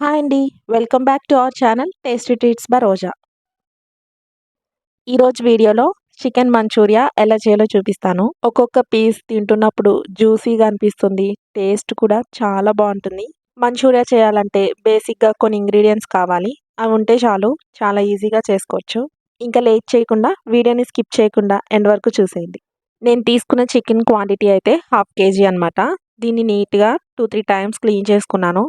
Hi అండి. Welcome back to our channel tasty treats by Roja. ఈరోజు వీడియోలో chicken Manchuria ఎలా చేయాలో చూపిస్తాను. ఒక్కొక్క పీస్ తింటున్నప్పుడు జ్యూసీగా అనిపిస్తుంది. టేస్ట్ కూడా చాలా బాగుంటుంది. మంచూరియా చేయాలంటే బేసిక్గా కొన్ని ఇంగ్రీడియంట్స్ కావాలి. అవి ఉంటే చాలు చాలా ఈజీగా చేసుకోవచ్చు. ఇంకా లేట్ చేయకుండా వీడియోని స్కిప్ చేయకుండా ఎండ్ వరకు చూసేయండి. నేను తీసుకున్న చికెన్ క్వాంటిటీ అయితే హాఫ్ కేజీ అనమాట దీన్ని నీట్గా టూ త్రీ టైమ్స్ క్లీన్ చేసుకున్నాను.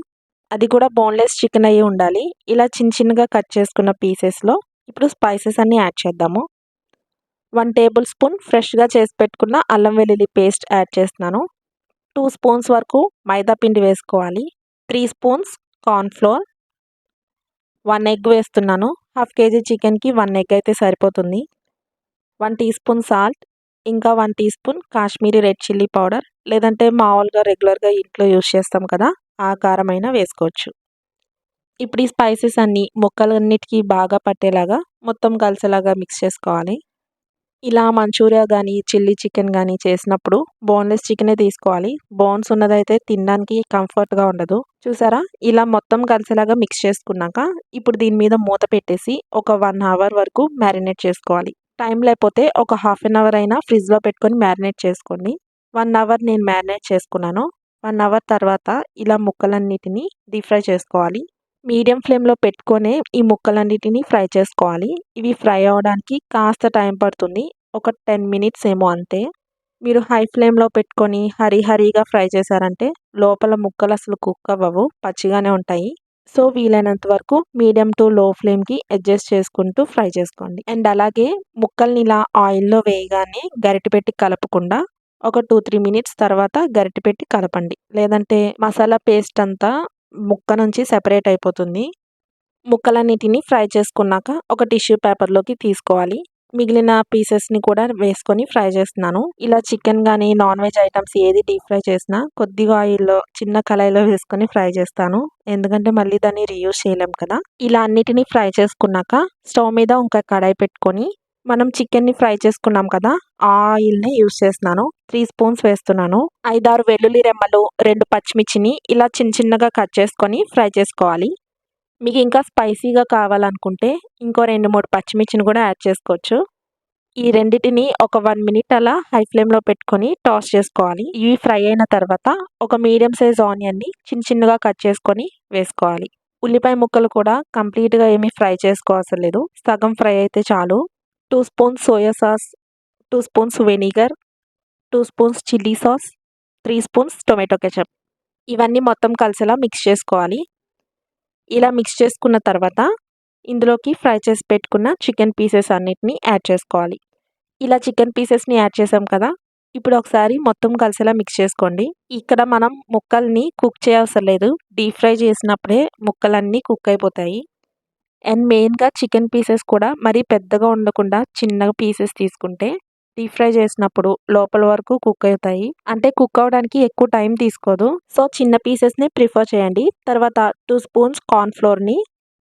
అది కూడా బోన్లెస్ చికెన్ అయ్యి ఉండాలి. ఇలా చిన్న చిన్నగా కట్ చేసుకున్న పీసెస్లో ఇప్పుడు స్పైసెస్ అన్నీ యాడ్ చేద్దాము. వన్ టేబుల్ స్పూన్ ఫ్రెష్గా చేసి పెట్టుకున్న అల్లం వెల్లుల్లి పేస్ట్ యాడ్ చేస్తున్నాను. టూ స్పూన్స్ వరకు మైదా పిండి వేసుకోవాలి. Three spoons cornflour one egg వేస్తున్నాను. హాఫ్ కేజీ చికెన్కి వన్ ఎగ్ అయితే సరిపోతుంది. వన్ టీ స్పూన్ సాల్ట్ ఇంకా one teaspoon Kashmiri red chilli powder లేదంటే మామూలుగా రెగ్యులర్గా ఇంట్లో యూజ్ చేస్తాం కదా. ఆ కారమైనా వేసుకోవచ్చు. ఇప్పుడు ఈ స్పైసెస్ అన్నీ ముక్కలన్నిటికీ బాగా పట్టేలాగా మొత్తం కలిసేలాగా మిక్స్ చేసుకోవాలి. ఇలా మంచూరియా కానీ చిల్లీ చికెన్ కానీ చేసినప్పుడు బోన్లెస్ చికెనే తీసుకోవాలి. బోన్స్ ఉన్నదైతే తినడానికి కంఫర్ట్గా ఉండదు. చూసారా? ఇలా మొత్తం కలిసేలాగా మిక్స్ చేసుకున్నాక ఇప్పుడు దీని మీద మూత పెట్టేసి ఒక వన్ అవర్ వరకు మ్యారినేట్ చేసుకోవాలి. టైం లేకపోతే ఒక హాఫ్ అన్ అవర్ అయినా ఫ్రిడ్జ్లో పెట్టుకొని మ్యారినేట్ చేసుకోండి. వన్ అవర్ నేను మ్యారినేట్ చేసుకున్నాను. వన్ అవర్ తర్వాత ఇలా ముక్కలన్నిటిని డీప్ ఫ్రై చేసుకోవాలి. మీడియం ఫ్లేమ్లో పెట్టుకొనే ఈ ముక్కలన్నిటిని ఫ్రై చేసుకోవాలి. ఇవి ఫ్రై అవ్వడానికి కాస్త టైం పడుతుంది. ఒక టెన్ మినిట్స్ ఏమో అంతే. మీరు హై ఫ్లేమ్లో పెట్టుకొని హరి హరిగా ఫ్రై చేశారంటే లోపల ముక్కలు అసలు కుక్ అవ్వవు. పచ్చిగానే ఉంటాయి. సో వీలైనంత వరకు మీడియం టు లో ఫ్లేమ్కి అడ్జస్ట్ చేసుకుంటూ ఫ్రై చేసుకోండి. అండ్ అలాగే ముక్కల్ని ఇలా ఆయిల్లో వేయగానే గరిటె పెట్టి కలపకుండా ఒక టూ త్రీ మినిట్స్ తర్వాత గరిటె పెట్టి కలపండి. లేదంటే మసాలా పేస్ట్ అంతా ముక్క నుంచి సెపరేట్ అయిపోతుంది. ముక్కలన్నిటిని ఫ్రై చేసుకున్నాక ఒక టిష్యూ పేపర్లోకి తీసుకోవాలి. మిగిలిన పీసెస్ని కూడా వేసుకొని ఫ్రై చేస్తున్నాను. ఇలా చికెన్ కానీ నాన్ వెజ్ ఐటమ్స్ ఏది డీప్ ఫ్రై చేసినా కొద్దిగా ఆయిల్లో చిన్న కళాయిలో వేసుకొని ఫ్రై చేస్తాను. ఎందుకంటే మళ్ళీ దాన్ని రీయూజ్ చేయలేం కదా. ఇలా అన్నిటినీ ఫ్రై చేసుకున్నాక స్టవ్ మీద ఇంకా కడాయి పెట్టుకొని మనం చికెన్ని ఫ్రై చేసుకున్నాం కదా ఆయిల్ని యూస్ చేస్తున్నాను. త్రీ స్పూన్స్ వేస్తున్నాను. ఐదారు వెల్లుల్లి రెమ్మలు రెండు పచ్చిమిర్చిని ఇలా చిన్న చిన్నగా కట్ చేసుకొని ఫ్రై చేసుకోవాలి. మీకు ఇంకా స్పైసీగా కావాలనుకుంటే ఇంకో రెండు మూడు పచ్చిమిర్చిని కూడా యాడ్ చేసుకోవచ్చు. ఈ రెండింటిని ఒక వన్ మినిట్ అలా హై ఫ్లేమ్లో పెట్టుకొని టాస్ చేసుకోవాలి. ఇవి ఫ్రై అయిన తర్వాత ఒక మీడియం సైజ్ ఆనియన్ని చిన్న చిన్నగా కట్ చేసుకొని వేసుకోవాలి. ఉల్లిపాయ ముక్కలు కూడా కంప్లీట్గా ఏమీ ఫ్రై చేసుకోవాల్సిన లేదు. సగం ఫ్రై అయితే చాలు. Two spoons soya sauce two spoons vinegar two spoons chilli sauce three spoons tomato ketchup ఇవన్నీ మొత్తం కలిసేలా మిక్స్ చేసుకోవాలి. ఇలా మిక్స్ చేసుకున్న తర్వాత ఇందులోకి ఫ్రై చేసి పెట్టుకున్న చికెన్ పీసెస్ అన్నిటిని యాడ్ చేసుకోవాలి. ఇలా చికెన్ పీసెస్ని యాడ్ చేసాం కదా ఇప్పుడు ఒకసారి మొత్తం కలిసేలా మిక్స్ చేసుకోండి. ఇక్కడ మనం ముక్కల్ని కుక్ చేయవసరం లేదు. డీప్ ఫ్రై చేసినప్పుడే ముక్కలన్నీ కుక్ అయిపోతాయి. అండ్ మెయిన్గా చికెన్ పీసెస్ కూడా మరీ పెద్దగా ఉండకుండా చిన్నగా పీసెస్ తీసుకుంటే డీప్ ఫ్రై చేసినప్పుడు లోపల వరకు కుక్ అవుతాయి. అంటే కుక్ అవడానికి ఎక్కువ టైం తీసుకోదు. సో చిన్న పీసెస్ని ప్రిఫర్ చేయండి. తర్వాత టూ స్పూన్స్ కార్న్ఫ్లోర్ని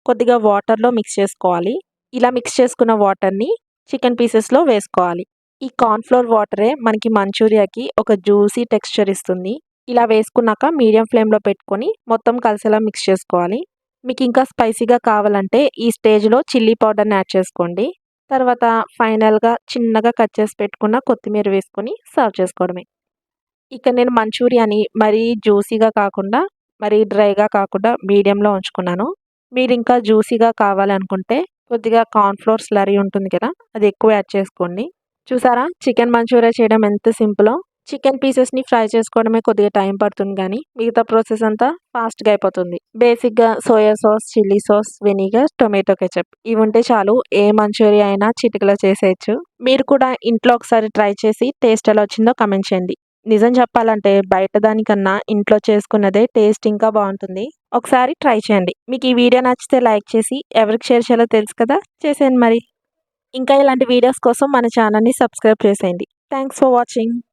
కొద్దిగా వాటర్లో మిక్స్ చేసుకోవాలి. ఇలా మిక్స్ చేసుకున్న వాటర్ని చికెన్ పీసెస్లో వేసుకోవాలి. ఈ కార్న్ఫ్లోర్ వాటరే మనకి మంచూరియాకి ఒక జ్యూసీ టెక్స్చర్ ఇస్తుంది. ఇలా వేసుకున్నాక మీడియం ఫ్లేమ్లో పెట్టుకొని మొత్తం కలిసేలా మిక్స్ చేసుకోవాలి. మీకు ఇంకా స్పైసీగా కావాలంటే ఈ స్టేజ్లో చిల్లీ పౌడర్ని యాడ్ చేసుకోండి. తర్వాత ఫైనల్గా చిన్నగా కట్ చేసి పెట్టుకున్న కొత్తిమీర వేసుకొని సర్వ్ చేసుకోవడమే. ఇక నేను మంచూరియాని మరీ జ్యూసీగా కాకుండా మరీ డ్రైగా కాకుండా మీడియంలో ఉంచుకున్నాను. మీరు ఇంకా జ్యూసీగా కావాలనుకుంటే కొద్దిగా కార్న్ఫ్లోర్ స్లరీ ఉంటుంది కదా అది ఎక్కువ యాడ్ చేసుకోండి. చూసారా? చికెన్ మంచూరియా చేయడం ఎంత సింపులో? చికెన్ పీసెస్ని ఫ్రై చేసుకోవడమే కొద్దిగా టైం పడుతుంది కానీ మిగతా ప్రాసెస్ అంతా ఫాస్ట్గా అయిపోతుంది. బేసిక్గా soya sauce chilli sauce vinegar tomato ketchup. ఇవి ఉంటే చాలు ఏ మంచూరియా అయినా చిటికలో చేసేయచ్చు. మీరు కూడా ఇంట్లో ఒకసారి ట్రై చేసి టేస్ట్ ఎలా వచ్చిందో కమెంట్ చేయండి. నిజం చెప్పాలంటే బయట దానికన్నా ఇంట్లో చేసుకున్నదే టేస్ట్ ఇంకా బాగుంటుంది. ఒకసారి ట్రై చేయండి. మీకు ఈ వీడియో నచ్చితే లైక్ చేసి ఎవరికి షేర్ చేయాలో తెలుసు కదా? చేసేయండి మరి. ఇంకా ఇలాంటి వీడియోస్ కోసం మన ఛానల్ని సబ్స్క్రైబ్ చేసేయండి. Thanks for watching.